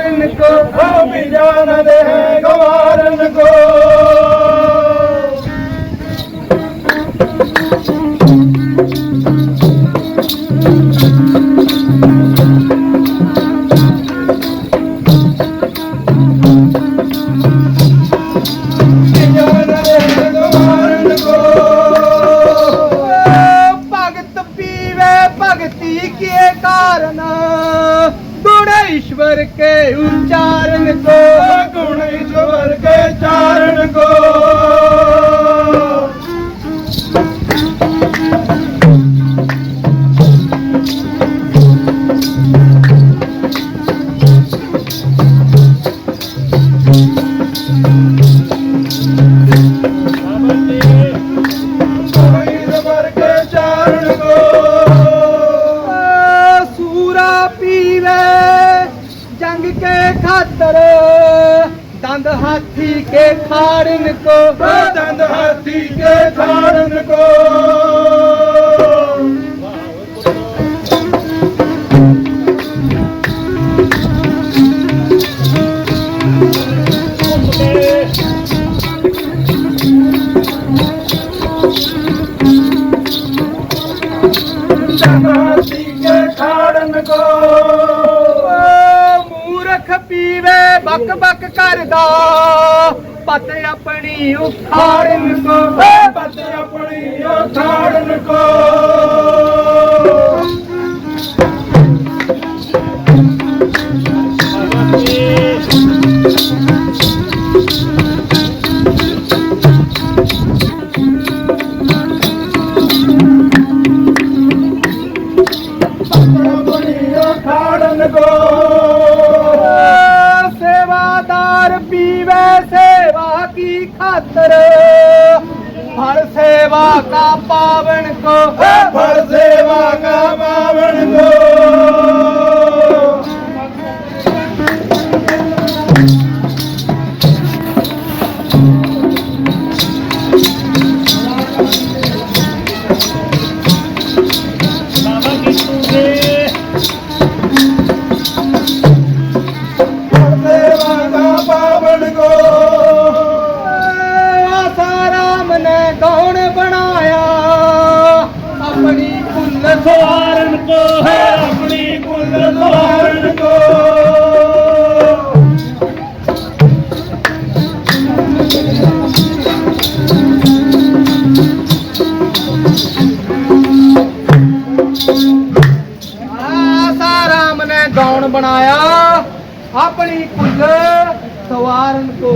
इनको भी जान दे ईश्वर के उच्चारण को। गुण ईश्वर के चारण को। thank you ਖਾੜਨ ਕੋ दंद हाथी के धारण को दंद हाथी के धारण को ਮੂਰਖ ਪੀਵੇ ਬਕ ਬਕ ਕਰਦਾ ਪਤ ਆਪਣੀ ਉਖਾੜਨ ਕੋ। ਪਤ ਆਪਣੀ ਉਖਾੜਨ ਕੋ। खातर हर सेवा का पावन को ਆਸਾ ਰਾਮ ਨੇ ਗੌਣ ਬਣਾਇਆ ਆਪਣੀ ਕੁੱਲ ਸਵਾਰਨ ਕੋ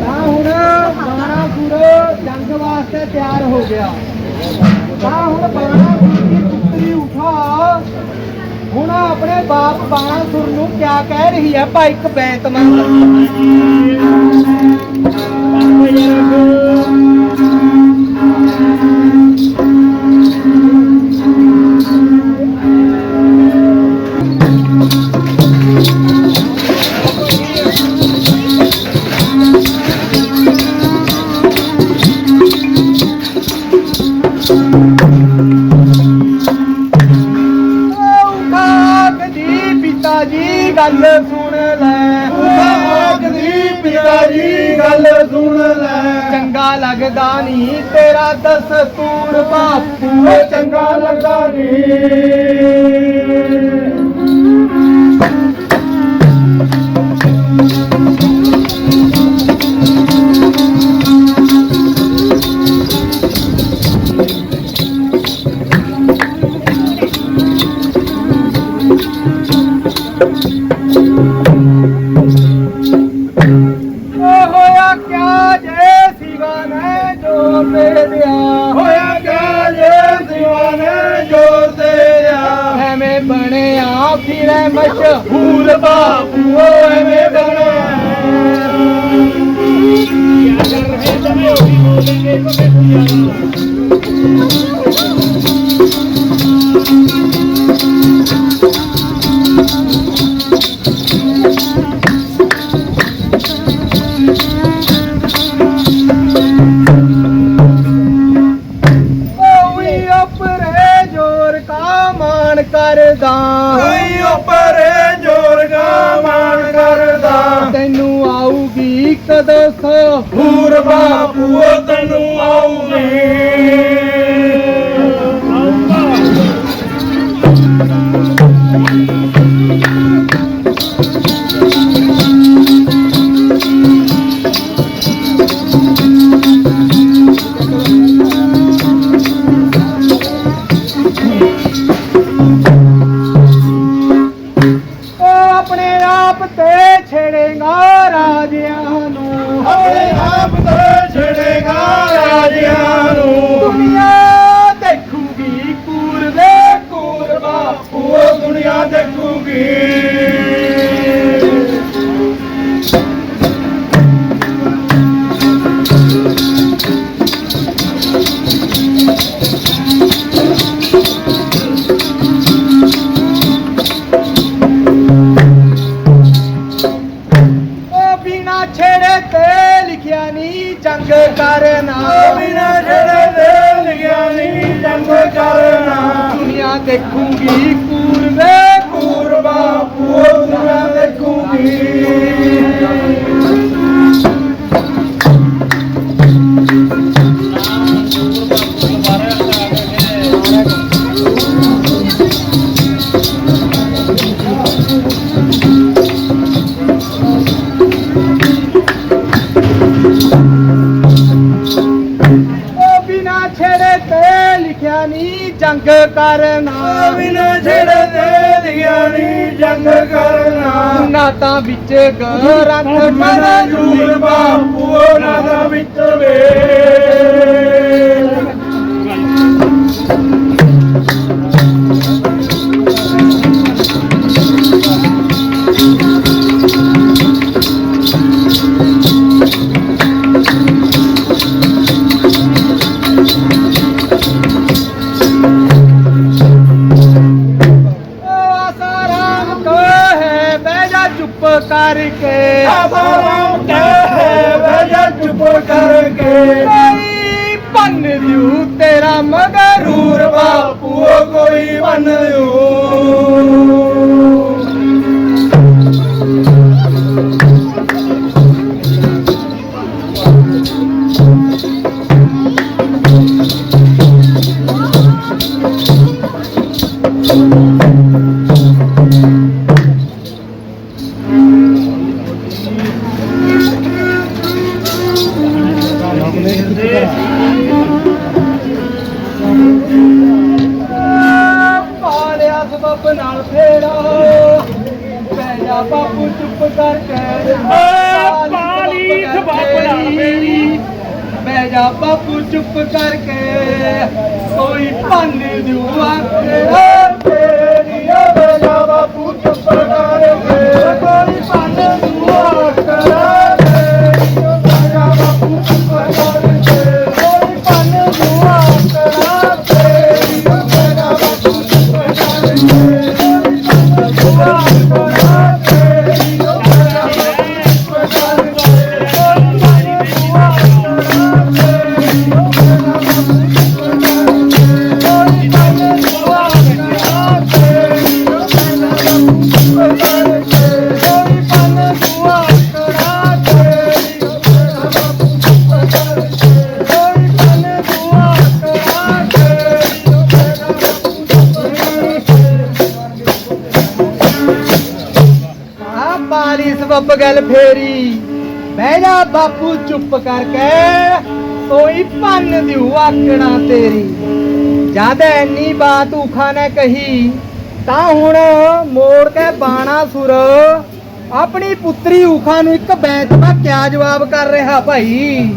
ਹੁਣ ਬਾਰਾ ਗੁਰ ਜੰਗ ਵਾਸਤੇ ਤਿਆਰ ਹੋ ਗਿਆ। ਤਾਂ ਹੁਣ ਬਾਰਾ ਗੁਰ ਦੀ ਪੁੱਤਰੀ ਉਠਾ। ਹੁਣ ਆਪਣੇ ਬਾਪ ਬਾਣਸੁਰ ਨੂੰ ਕਿਆ ਕਹਿ ਰਹੀ ਹੈ ਭਾਈ ਇੱਕ ਬੈਂਤ ਲੱਗਦਾ ਨਹੀਂ ਤੇਰਾ ਦਸਤੂਰ ਬਾਪੂ ਚੰਗਾ ਲੱਗਾ ਨੀ। ਬਣਿਆ ਫਿਰੇ ਮਸ਼ਹੂਰ ਬਾਪੂ ਐਵੇਂ ਬਣਿਆ ਕੋਈ ਅਪਰੇ ਜੋਰ ਕਾ ਮਾਨ ਕਰਦਾ ਕੋਈ ਉਪਰ ਦੱਸੋ। ਹੂਰ ਬਾਪੂ ਤੈਨੂੰ ਆਉਨੇ ਜੰਗ ਕਰਨਾ। ਬਿਨਾ ਛੜੇ ਦੇ ਲਿਖਿਆ ਨਹੀਂ ਜੰਗ ਕਰਨਾ। ਨਾ ਤਾਂ ਵਿੱਚ ਗਰੰਥ ਮਨ ਜੂਰ ਬਾਪੂ ਨਾ ਦਾ ਵਿੱਚ ਵੇ। ਚੁੱਪ ਕਰਕੇ ਆਸਾਰਾਮ ਕਹੇ ਵਜਾ ਚੁੱਪ ਕਰਕੇ ਕੋਈ ਪੰਨ ਦਿਉ ਤੇਰਾ ਮਗਰ ਰੂਰ ਬਾਪੂ ਪਾਲਿਆ ਸਬਬ ਨਾਲ ਫੇਰਾ। ਬਹਿ ਜਾ ਬਾਪੂ ਚੁੱਪ ਕਰਕੇ ਪਾਲੀ ਸਬੱਬ ਨਾਲ ਫੇਰੀ। ਬਹਿ ਜਾ ਬਾਪੂ ਚੁੱਪ ਕਰਕੇ ਕੋਈ ਪੰਨ ਦਿਉ ਆਖੜਾ ਤੇਰੀ ਓ ਬਹਿ ਜਾ ਬਾਪੂ ਚੁੱਪ ਕਰਕੇ ਪਾਲੀ ਫੇਰੀ। ਬਹਿ ਬਾਪੂ, ਚੁੱਪ ਕਰਕੇ। ਕੋਈ ਭੰਨ ਦਿਉ ਆਕਣਾ ਤੇਰੀ। ਜਦ ਐਨੀ ਬਾਤ ਉਖਾ ਨੇ ਕਹੀ, ਤਾਂ ਹੁਣ ਮੋੜ ਕੇ ਬਾਣਾ ਸੁਰ। ਆਪਣੀ ਪੁੱਤਰੀ ਉਖਾ ਨੂੰ ਇੱਕ ਬੈਤ ਦਾ ਕਿਆ ਜਵਾਬ ਕਰ ਰਿਹਾ ਭਾਈ?